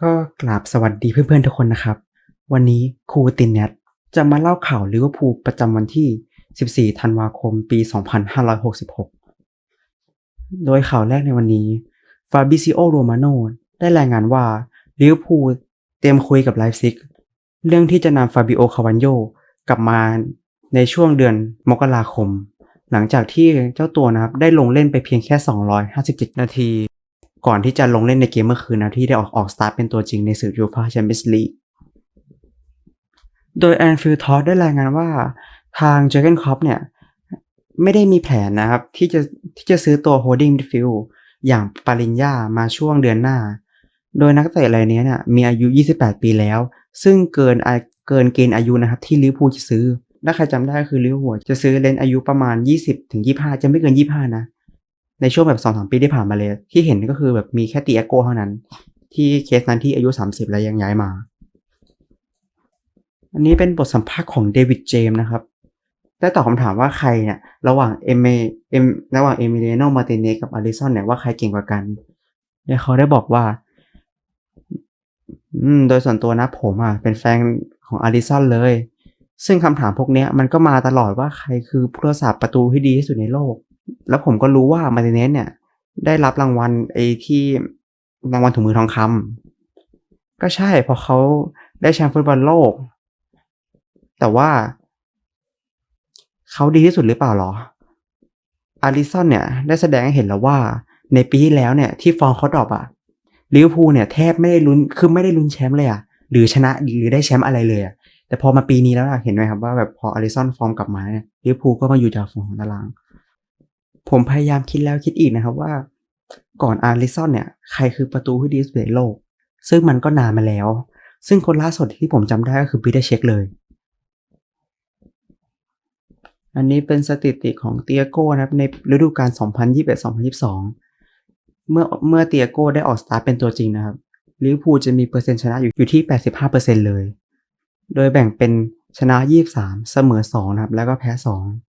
ก็กราบสวัสดีเพื่อนๆทุกคนนะครับ วันนี้ครูตินเนตจะมาเล่าข่าวลิเวอร์พูลประจำวันที่ 14 ธันวาคม ปี 2566 โดยข่าวแรกในวันนี้ฟาบิซิโอโรมาโนได้รายงานว่าลิเวอร์พูลเตรียมคุยกับไลฟ์ซิก เรื่องที่จะนำฟาบิโอคาวันโยกลับมาในช่วงเดือนมกราคม หลังจากที่เจ้าตัวนะครับได้ลงเล่นไปเพียงแค่ 257 นาที ก่อนที่จะลงเล่นในเกมเมื่อคืนนะที่ได้ออกออกสตาร์ทเป็นตัวจริงในศึกยูฟ่าแชมเปี้ยนส์ลีก โดยแอนฟิลทอสได้รายงานว่าทางเจอร์เกนคอปเนี่ย ไม่ได้มีแผนนะครับ ที่จะที่จะซื้อตัวโฮดดิ้งมิดฟิลอย่างปาริญญามาช่วงเดือนหน้า โดยนักเตะรายนี้เนี่ยมีอายุ 28 ปีแล้ว ซึ่งเกินเกินเกณฑ์อายุนะครับที่ลิเวอร์พูลจะซื้อถ้าใครจำได้ก็คือลิเวอร์พูลจะซื้อเลนอายุประมาณ 20-25 จะไม่เกิน 25 นะ ในช่วงแบบ2-3ปีที่ผ่านมาเลย ที่เห็นก็คือแบบมีแค่ตีแอโก้เท่านั้น ที่เคสนั้นที่อายุ30แล้วยังย้ายมา อันนี้เป็นบทสัมภาษณ์ของเดวิดเจมส์นะครับ ได้ตอบคำถามว่าใครเนี่ยระหว่างเอเมเอมระหว่างเอมิเลโนมาร์ติเนสกับอาริสันเนี่ยว่าใครเก่งกว่ากันเนี่ยเขาได้บอกว่า อืม โดยส่วนตัวนะผมอะเป็นแฟนของอาริสันเลย ซึ่งคำถามพวกเนี้ยมันก็มาตลอดว่าใครคือผู้รักษาประตูที่ดีที่สุดในโลก แล้วผมก็รู้ว่ามาร์ติเนสเนี่ย ได้รับรางวัลไอ้ที่รางวัลถุงมือทองคำก็ใช่เพราะเขาได้แชมป์ฟุตบอลโลก แต่ว่า เขาดีที่สุดหรือเปล่าหรอ อาริสันเนี่ย ได้แสดงให้เห็นแล้วว่า ในปีที่แล้วเนี่ย ที่ฟอร์มเขาดรอปอะลิเวอร์พูลเนี่ยแทบไม่ได้ลุ้นคือไม่ได้ลุ้นแชมป์เลยอะหรือชนะหรือได้แชมป์อะไรเลยอะแต่พอมาปีนี้แล้วเห็นไหมครับว่าแบบพออาริสันฟอร์มกลับมาเนี่ยลิเวอร์พูลก็มาอยู่จากฝั่งของตาราง ผมพยายามคิดแล้วคิดอีกนะครับว่า ก่อนอาริสันเนี่ย ใครคือประตูที่ดีที่สุดในโลก ซึ่งมันก็นานมาแล้ว ซึ่งคนล่าสุดที่ผมจำได้ก็คือปีเตอร์เช็คเลย อันนี้เป็นสถิติของเตียโก้นะครับในฤดูกาล 2021-2022 เมื่อเมื่อเตียโก้ได้ออกสตาร์เป็นตัวจริงนะครับลิเวอร์พูลจะมีเปอร์เซ็นต์ชนะอยู่อยู่ที่ 85%เลย โดยแบ่งเป็นชนะ 23 เสมอ 2 นะครับ แล้วก็แพ้ 2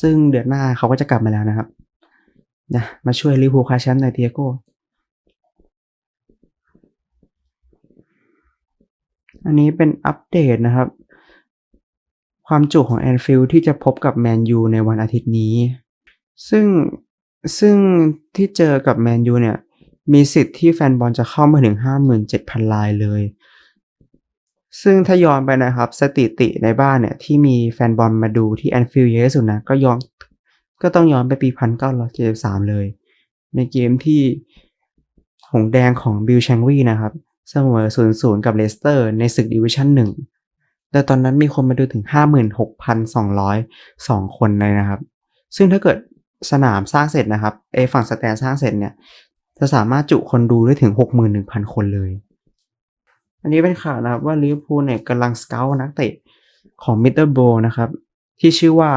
ซึ่งเดือนหน้าเขาก็จะกลับมาแล้วนะครับนะมาช่วยลิเวอร์พูคาแชมป์ในเตียโก้อันนี้เป็นอัปเดตนะครับ ความจุของแอนฟิลที่จะพบกับแมนยูในวันอาทิตย์นี้ ซึ่งซึ่งที่เจอกับแมนยูเนี่ย มีสิทธิ์ที่แฟนบอลจะเข้ามาถึง 57,000 ลายเลย ซึ่งถ้าย้อนไปนะครับ สถิติในบ้านเนี่ยที่มีแฟนบอลมาดูที่แอนฟิลด์เยอะที่สุดนะก็ย้อนก็ต้องย้อนไปปี 1973 เลย ในเกมที่หงแดงของบิลแชงวีนะครับเสมอ 0-0 กับเลสเตอร์ ในศึกดิวิชั่น1แต่ตอนนั้นมีคนมาดูถึง 56,202 คนเลยนะครับ ซึ่งถ้าเกิดสนามสร้างเสร็จนะครับเอฝั่งสแตนสร้างเสร็จเนี่ยจะสามารถจุคนดูได้ถึง 61,000 คนเลย อันนี้เป็นข่าวนะครับว่าลิเวอร์พูลเนี่ยกำลังสเกลนักเตะของมิดเดิลโบนะครับ ที่ชื่อว่า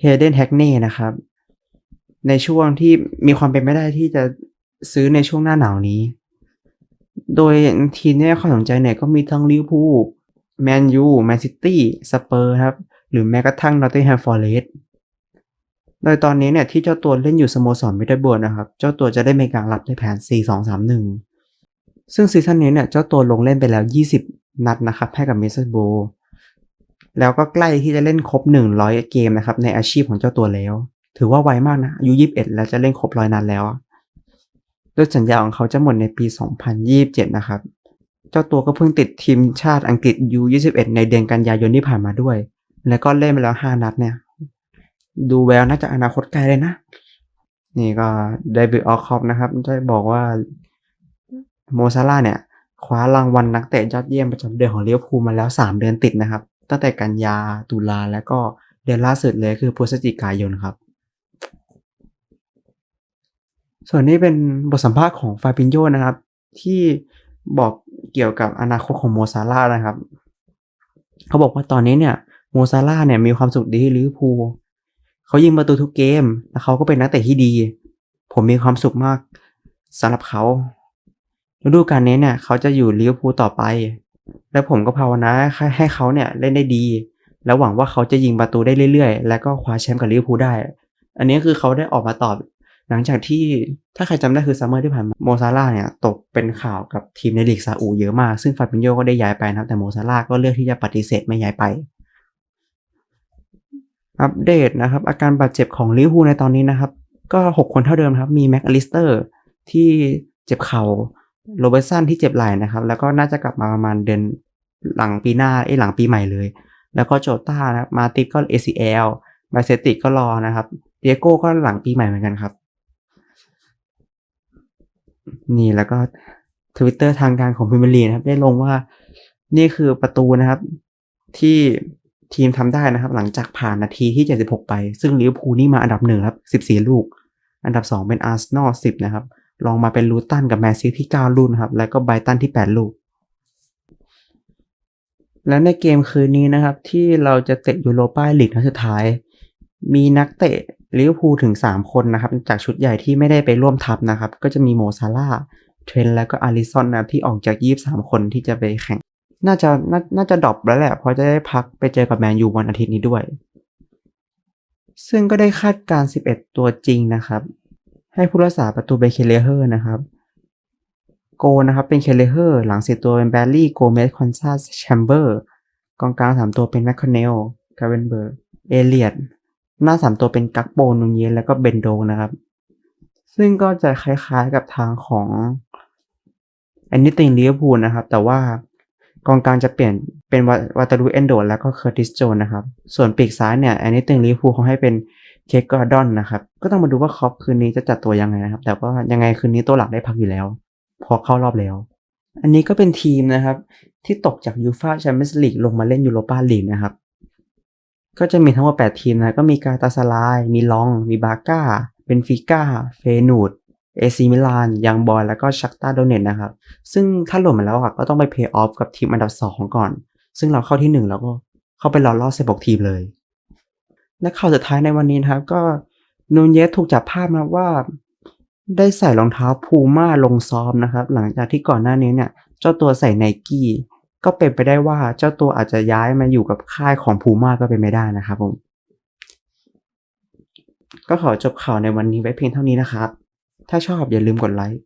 เฮเดนแฮกเน่นะครับ ในช่วงที่มีความเป็นไปได้ที่จะซื้อในช่วงหน้าหนาวนี้ โดยทีมเนี่ยความสนใจเนี่ยก็มีทั้งลิเวอร์พูลแมนยูแมนซิตี้สเปอร์ครับ หรือแม้กระทั่งนอตติงแฮมฟอร์เรสโดยตอนนี้เนี่ยที่เจ้าตัวเล่นอยู่สโมสรมิดเดิลโบนะครับ เจ้าตัวจะได้มีการรับในแผน 4-2-3-1 ซึ่งซีซั่นนี้เนี่ยเจ้าตัวลงเล่นไปแล้ว 20 นัดนะครับ ให้กับเมสเตอร์โบแล้วก็ใกล้ที่จะเล่นครบ 100 เกมนะครับ ในอาชีพของเจ้าตัวแล้ว ถือว่าไวมากนะอายุ21 แล้วจะเล่นครบร้อยนัดแล้วโดยสัญญาของเขาจะหมดในปี 2027 นะครับ เจ้าตัวก็เพิ่งติดทีมชาติอังกฤษ U21 ในเดือนกันยายนที่ผ่านมาด้วย แล้วก็เล่นไปแล้ว 5 นัดเนี่ย ดูแววน่าจะอนาคตไกลเลยนะ นี่ก็เดวิดออคอปนะครับ ได้บอกว่า โมซาร่าเนี่ยคว้ารางวัลนักเตะยอดเยี่ยมประจำเดือนของลิเวอร์พูมาแล้ว 3 เดือนติดนะครับ ตั้งแต่กันยาตุลาแล้วก็เดือนล่าสุดเลยคือพฤศจิกายนครับ ส่วนนี้เป็นบทสัมภาษณ์ของฟาบินโยนะครับ ที่บอกเกี่ยวกับอนาคตของโมซาร่านะครับ เขาบอกว่าตอนนี้เนี่ยโมซาร่าเนี่ยมีความสุขดีที่ลิเวอร์พูลเขายิงประตูทุกเกม แล้วเขาก็เป็นนักเตะที่ดี ผมมีความสุขมากสำหรับเขา ฤดูกาลนี้เนี่ยเขาจะอยู่ลิเวอร์พูลต่อไป และผมก็ภาวนาให้เขาเนี่ยเล่นได้ดี แล้วหวังว่าเขาจะยิงประตูได้เรื่อยๆ แล้วก็คว้าแชมป์กับลิเวอร์พูลได้ อันนี้คือเขาได้ออกมาตอบ หลังจากที่ถ้าใครจำได้คือซัมเมอร์ที่ผ่านมาโมซาร่าเนี่ยตกเป็นข่าวกับทีมในลีกซาอุเยอะมาก ซึ่งฟาบินโญก็ได้ย้ายไปนะครับแต่โมซาร่าก็เลือกที่จะปฏิเสธไม่ย้ายไปอัปเดตนะครับ อาการบาดเจ็บของลิเวอร์พูลในตอนนี้นะครับ ก็ 6 คนเท่าเดิมครับ มีแม็กอลิสเตอร์ที่เจ็บเข่า โรเบร์ตสันที่เจ็บไหล่นะครับ แล้วก็น่าจะกลับมาประมาณเดือนหลังปีหน้าไอ้หลังปีใหม่เลย แล้วก็โจต้านะมาติฟก็ ACL ไบเซติกก็รอนะครับเดียโก้ก็หลังปีใหม่เหมือนกันครับ นี่แล้วก็ทวิตเตอร์ทางการของพิมพ์ลีนะครับ ได้ลงว่านี่คือประตูนะครับ ที่ทีมทำได้นะครับ หลังจากผ่านนาทีที่ 76 ไป ซึ่งลิเวอร์พูลนี่มาอันดับหนึ่งครับ 14 ลูก อันดับ 2 เป็นอาร์เซนอล10 นะครับ ลองมาเป็นลูตันกับแมนซีที่ 9 ลูกนะครับ แล้วก็ไบตันที่ 8 ลูก และในเกมคืนนี้นะครับ ที่เราจะเตะยูโรป้าลีกนัดสุดท้าย มีนักเตะลิเวอร์พูลถึง 3 คนนะครับ จากชุดใหญ่ที่ไม่ได้ไปร่วมทัพนะครับ ก็จะมีโมซาร่าเทรนและก็อาริซอนนะที่ออกจาก 23 คนที่จะไปแข่ง น่าจะนาน่าจะดรอปแล้วแหละเพราะจะได้พักไปเจอกับแมนยูวันอาทิตย์นี้ด้วย ซึ่งก็ได้คาดการณ์11 ตัวจริงนะครับ ให้ผู้รักษาประตูเป็นเคเลเฮอร์นะครับ โกนะครับเป็นเคเลเฮอร์หลังสิตัวเป็นแบลลี่โกเมสคอนซาแชมเบอร์กองกลางสามตัวเป็นแมคคอนเนลกาเวนเบิร์กเอเลียดหน้าสามตัวเป็นกักโบนูนเยนแล้วก็เบนโดนะครับ ซึ่งก็จะคล้ายๆกับทางของแอนนิติงลิเวอร์พูลนะครับ แต่ว่ากองกลางจะเปลี่ยนเป็นวาตารูเอนโดแล้วก็เคอร์ติสโจนนะครับ ส่วนปีกซ้ายเนี่ยแอนนิติงลิเวอร์พูลเขาให้เป็น เคกอร์ดอนนะครับ ก็ต้องมาดูว่าคอปคืนนี้จะจัดตัวยังไงนะครับ แต่ว่ายังไงคืนนี้ตัวหลักได้พักอยู่แล้ว พอเข้ารอบแล้ว อันนี้ก็เป็นทีมนะครับ ที่ตกจากยูฟาแชมเปี้ยนส์ลีกลงมาเล่นยูโรปาลีกนะครับ ก็จะมีทั้งหมด 8 ทีมนะ ก็มีกาตาสลาย มีลอง มีบาก้าเบนฟิก้า เฟนูดเอซีมิลาน ยังบอลแล้วก็ชักตาโดเนตนะครับ ซึ่งถ้าหล่นมาแล้วอะก็ต้องไปเพย์ออฟกับทีมอันดับ 2 ก่อน ซึ่งเราเข้าที่ 1 แล้วก็เข้าไปรอรอบ16 ทีมเลย และข่าวสุดท้ายในวันนี้นะครับ ก็นูนเยสถูกจับภาพนะว่า ได้ใส่รองเท้าพูม่าลงซ้อมนะครับ หลังจากที่ก่อนหน้านี้เนี่ย เจ้าตัวใส่ไนกี้ก็เป็นไปได้ว่าเจ้าตัวอาจจะย้ายมาอยู่กับค่ายของพูม่าก็เป็นไม่ได้นะครับผมก็ขอจบข่าวในวันนี้ไว้เพียงเท่านี้นะครับ ถ้าชอบอย่าลืมกดไลค์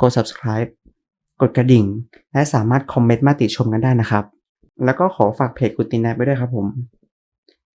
กด subscribe กดกระดิ่ง และสามารถคอมเมนต์มาติชมกันได้นะครับ แล้วก็ขอฝากเพจกุตินแนไปด้วยครับผม